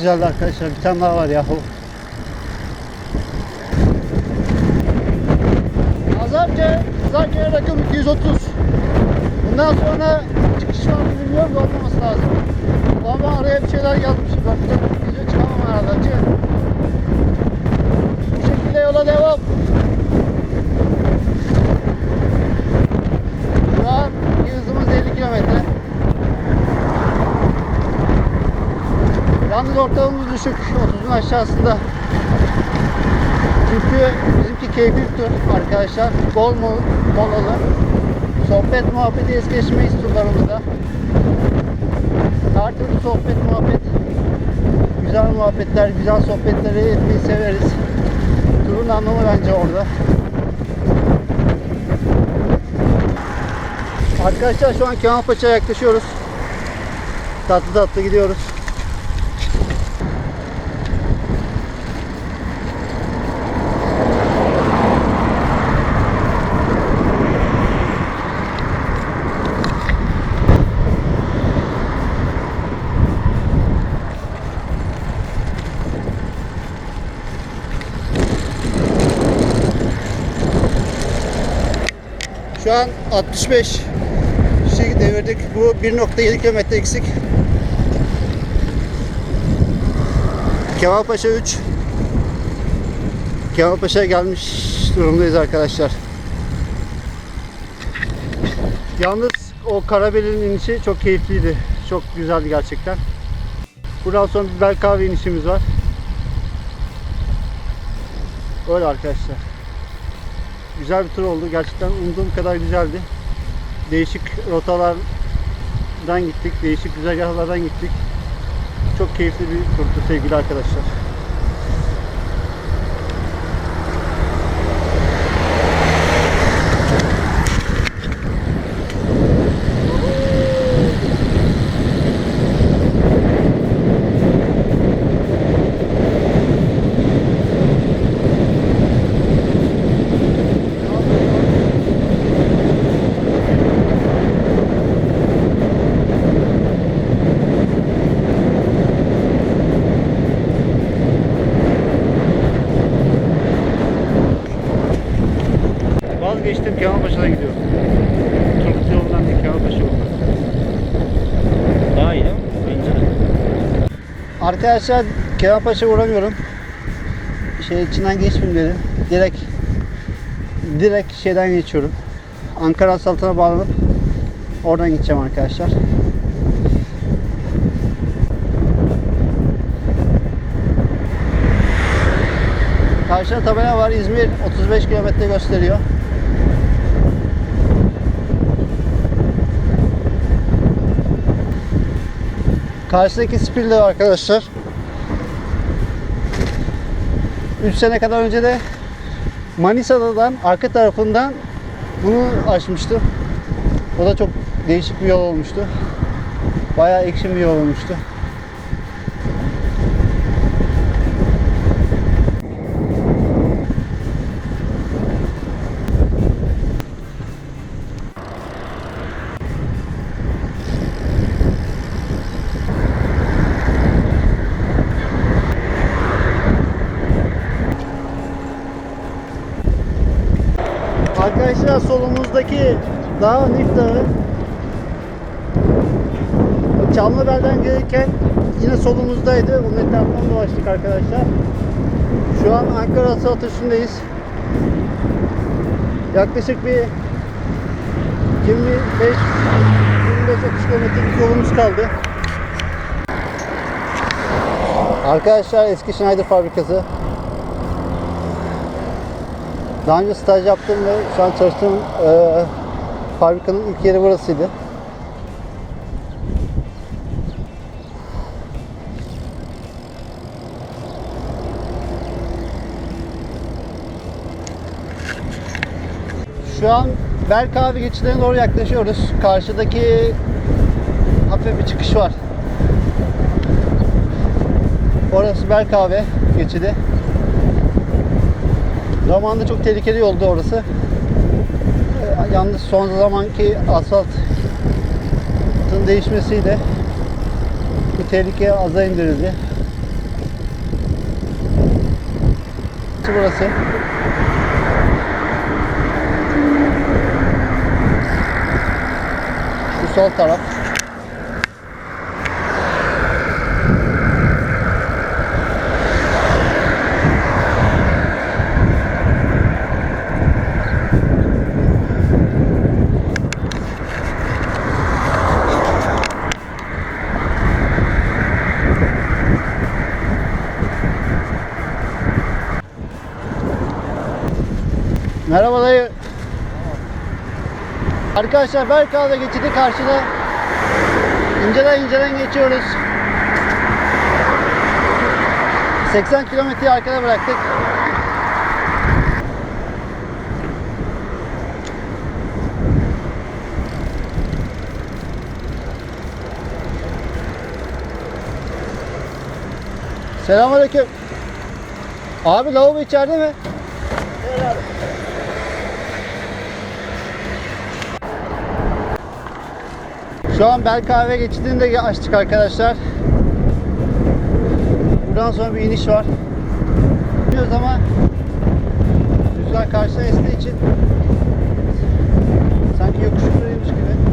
güzeldi arkadaşlar. Bir tane daha var yahu. Azarca, Azarca rakım 230. Bundan sonra çıkış var mı bilmiyorum da olmaması lazım. Ama araya bir şeyler yazmış. Ben de video çıkamam herhalde. Bu şekilde yola devam. Şu an hızımız 50 kilometre. Yalnız ortalamamız düşük. 30'un aşağısında. Çünkü bizimki keyifli bir tur arkadaşlar. Bol mu molalı. Sohbet muhabbeti es geçmeyiz turlarımızda. Her türlü sohbet muhabbet. Güzel muhabbetler, güzel sohbetleri etmeyi severiz. Turun anlamı bence orada. Arkadaşlar şu an Kemalpaşa'ya yaklaşıyoruz. Tatlı tatlı gidiyoruz. Şu an 65 kişi devirdik. Bu 1.7 kilometre eksik. Kemalpaşa 3. Kemalpaşa'ya gelmiş durumdayız arkadaşlar. Yalnız o Karabel'in inişi çok keyifliydi. Çok güzeldi gerçekten. Buradan sonra bir Belkavi inişimiz var. Öyle arkadaşlar. Güzel bir tur oldu. Gerçekten umduğum kadar güzeldi. Değişik rotalardan gittik. Değişik güzergahlardan gittik. Çok keyifli bir turdu sevgili arkadaşlar. Vazgeçtim Kemalpaşa'dan gidiyorum. Turgut yolundan değil Kemalpaşa yolundan. Daha iyi değil mi? Bence de. Arkadaşlar Kemalpaşa uğramıyorum. Şey içinden geçmeyeyim dedim. Direkt direkt şeyden geçiyorum. Ankara asfaltına bağlanıp oradan gideceğim arkadaşlar. Karşıda tabela var. İzmir 35 kilometre gösteriyor. Karşıdaki Spilli arkadaşlar. 3 sene kadar önce de Manisa'dan arka tarafından bunu açmıştı. O da çok değişik bir yol olmuştu. Bayağı ekşin bir yol olmuştu. Arkadaşlar solumuzdaki dağ Nif Dağı. Çamlıbel'den gelirken yine solumuzdaydı. Onun etrafından dolaştık arkadaşlar. Şu an Ankara üstündeyiz. Yaklaşık bir 25 25-30 kilometrelik yolumuz kaldı. Arkadaşlar eski Schneider fabrikası. Daha önce staj yaptım ve şu an çalıştığım e, fabrikanın ilk yeri burasıydı. Şu an Belkavi geçidine doğru yaklaşıyoruz. Karşıdaki hafif bir çıkış var. Orası Belkavi geçidi. Zamanında çok tehlikeli yoldu orası. Ee, e, yalnız son zamanki asfaltın değişmesiyle bu tehlike aza indirildi. Burası. Şu sol taraf. Arkadaşlar Berkağ'da geçidi karşıda. İnceden inceden geçiyoruz. 80 kilometreyi arkada bıraktık. Selamünaleyküm. Abi lavabo içeride mi? Şu an Belkave geçidini de açtık arkadaşlar. Buradan sonra bir iniş var. Gidiyoruz ama rüzgar karşıya estiği için sanki yokuş gibi.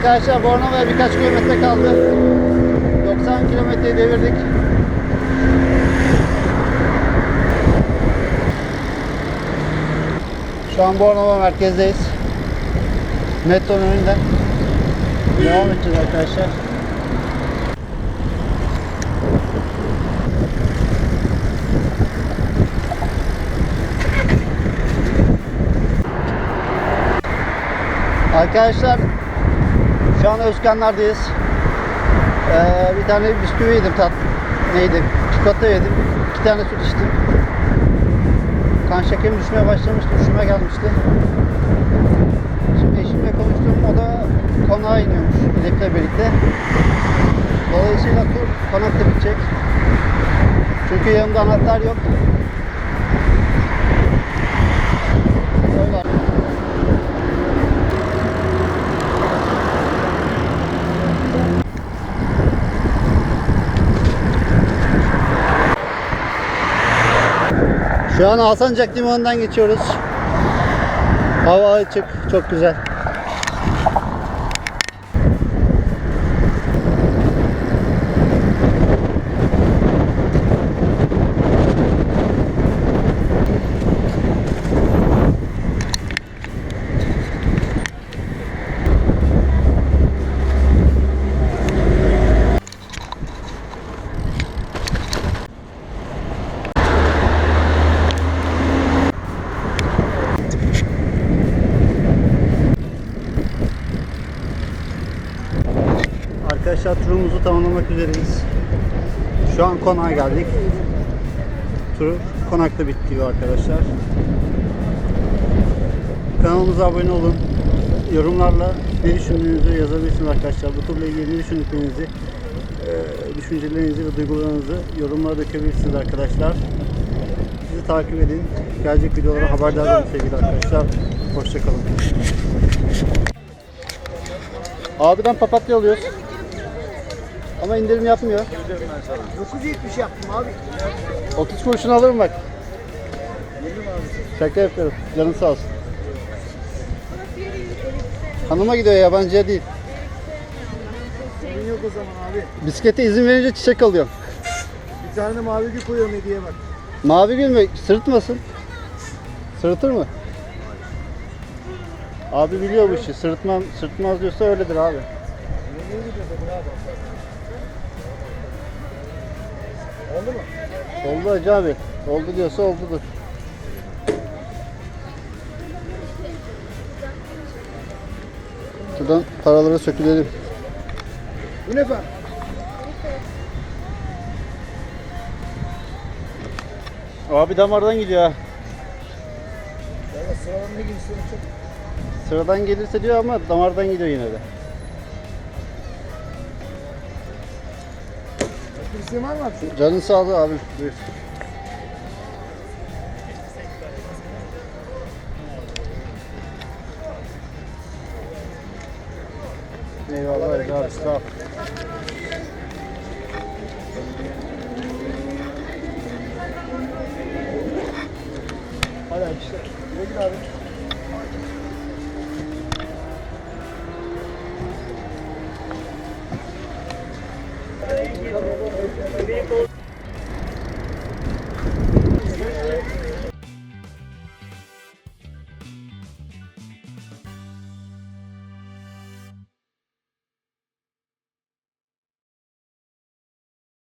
Arkadaşlar Bornova'ya birkaç kilometre kaldı. 90 kilometreyi devirdik. Şu an Bornova merkezdeyiz. Metronun önünden. Devam edeceğiz arkadaşlar. Arkadaşlar şu an Özkanlar'dayız. Ee, bir tane bisküvi yedim tat. Neydi? Çikolata yedim. İki tane süt içtim. Kan şekerim düşmeye başlamıştı. Üşüme gelmişti. Şimdi eşimle konuştum. O da konağa iniyormuş. Dilek'le birlikte. Dolayısıyla tur konakta bitecek. Çünkü yanımda anahtar yok. Öyle. Şu an Alsancak Limanı'ndan geçiyoruz. Hava açık, çok güzel. Arkadaşlar turumuzu tamamlamak üzereyiz. Şu an konağa geldik. Tur konakta bitiyor arkadaşlar. Kanalımıza abone olun. Yorumlarla ne düşündüğünüzü yazabilirsiniz arkadaşlar. Bu turla ilgili ne düşündüklerinizi, e, düşüncelerinizi ve duygularınızı yorumlara dökebilirsiniz arkadaşlar. Bizi takip edin. Gelecek videolara haberdar olun sevgili arkadaşlar. Hoşçakalın. Abiden papatya alıyoruz. Ama indirim yapmıyor. 970 yaptım abi. 30 kuruşunu alırım bak. Şaka yapıyorum. Canın sağ olsun. Hanıma gidiyor yabancıya değil. Sorun yok o zaman abi. Bisiklete izin verince çiçek alıyorum. Bir tane mavi gül koyuyorum hediye bak. Mavi gül mü? Sırıtmasın. Sırıtır mı? Abi biliyor bu işi. Sırıtmam, sırıtmaz diyorsa öyledir abi. Nereye gidiyorsun abi? Oldu Hacı abi. Oldu diyorsa oldudur. Şuradan paraları sökülelim. Bu ne efendim? Abi damardan gidiyor ha. Ya sıradan ne giysin çok. Sıradan gelirse diyor ama damardan gidiyor yine de. Bir isteğin var mı? Canın sağlığı abi. Buyur. Eyvallah abi sağ ol. people.